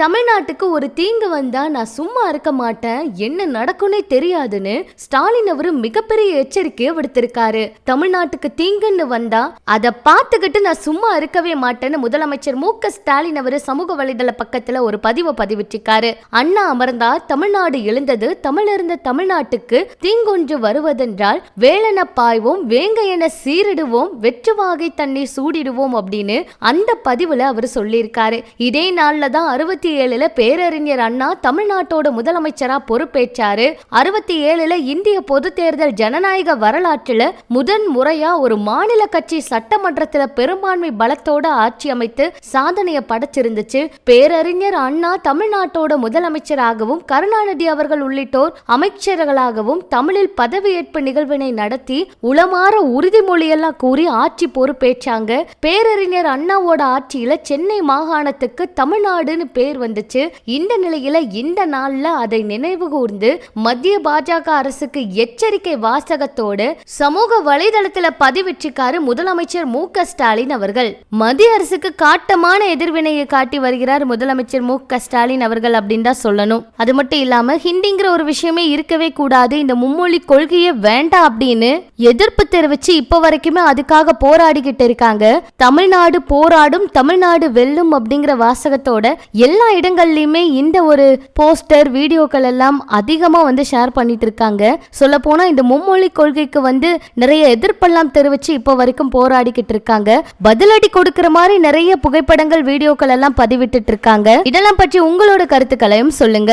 தமிழ்நாட்டுக்கு ஒரு தீங்கு வந்தா நான் சும்மா இருக்க மாட்டேன். என்ன நடக்கும்னே தெரியாதுன்னு ஸ்டாலின் அவரு மிகப்பெரிய எச்சரிக்கையை விடுத்திருக்காரு. தமிழ்நாட்டுக்கு தீங்குன்னு வந்தா அதை பார்த்துக்கிட்டு நான் சும்மா இருக்கவே மாட்டேன்னு முதலமைச்சர் மு க ஸ்டாலின் அவரு சமூக வலைதள பக்கத்துல ஒரு பதிவை பதிவிட்டிருக்காரு. அண்ணா அமர்ந்தா தமிழ்நாடு எழுந்தது தமிழிருந்த தமிழ்நாட்டுக்கு தீங்கொன்று வருவதென்றால் வேலன பாய்வோம் வேங்கையன சீரிடுவோம் சீரிடுவோம் வெற்றுவாகை தண்ணீர் சூடிடுவோம் அப்படின்னு அந்த பதிவுல அவர் சொல்லியிருக்காரு. இதே நாள்ல தான் அறுபத்தி ஏழுல பேரறிஞர் அண்ணா தமிழ்நாட்டோட முதலமைச்சரா பொறுப்பேற்றாரு. அறுபத்தி ஏழுல இந்திய பொது தேர்தல் ஜனநாயக வரலாற்றுல முதன் முறையா ஒரு மாநில கட்சி சட்டமன்றத்துல பெரும்பான்மை பலத்தோட ஆட்சி அமைத்து சாதனைய படைச்சிருந்துச்சு. பேரறிஞர் அண்ணா தமிழ்நாட்டோட முதலமைச்சராகவும் கருணாநிதி அவர்கள் உள்ளிட்டோர் அமைச்சர்களாகவும் தமிழில் பதவியேற்பு நிகழ்வினை நடத்தி உளமாற உறுதிமொழியெல்லாம் கூறி ஆட்சி பொறுப்பேற்றாங்க. பேரறிஞர் அண்ணாவோட ஆட்சியில சென்னை மாகாணத்துக்கு தமிழ்நாடுன்னு பேர் வந்துச்சு. இந்த நிலையில இந்த நாள்ல அதை நினைவு கூர்ந்து மத்திய பாஜக அரசுக்கு எச்சரிக்கை வாசகத்தோடு சமூக வலைதளத்துல பதிவிட்டிருக்காரு முதலமைச்சர் மு க ஸ்டாலின் அவர்கள். மத்திய அரசுக்கு காட்டமான எதிர்வினையை காட்டி வருகிறார் முதலமைச்சர் மு க ஸ்டாலின் அவர்கள் அப்படின்னு தான் சொல்லணும். அது மட்டும் இல்லாம ஹிந்திங்கிற ஒரு விஷயமே இருக்கவே கூடாது. இந்த மும்மொழி கொள்கையே வேண்டாம் அப்படின்னு எதிர்ப்பு தெரிவிச்சு இப்ப வரைக்குமே அதுக்காக போராடிக்கிட்டு இருக்காங்க. தமிழ்நாடு போராடும் தமிழ்நாடு வெல்லும் அப்படிங்கிற வாசகத்தோட எல்லா இடங்கள்லையுமே இந்த ஒரு போஸ்டர் வீடியோக்கள் எல்லாம் அதிகமாக வந்து ஷேர் பண்ணிட்டு இருக்காங்க. சொல்ல போனால் இந்த மும்மொழி கொள்கைக்கு வந்து நிறைய எதிர்ப்பெல்லாம் தெரிவிச்சு இப்போ வரைக்கும் போராடிக்கிட்டு இருக்காங்க. பதிலடி கொடுக்கிற மாதிரி நிறைய புகைப்படங்கள் வீடியோக்கள் எல்லாம் பதிவிட்டுட்டு இருக்காங்க. இதெல்லாம் பற்றி உங்களோட கருத்துக்களையும் சொல்லுங்க.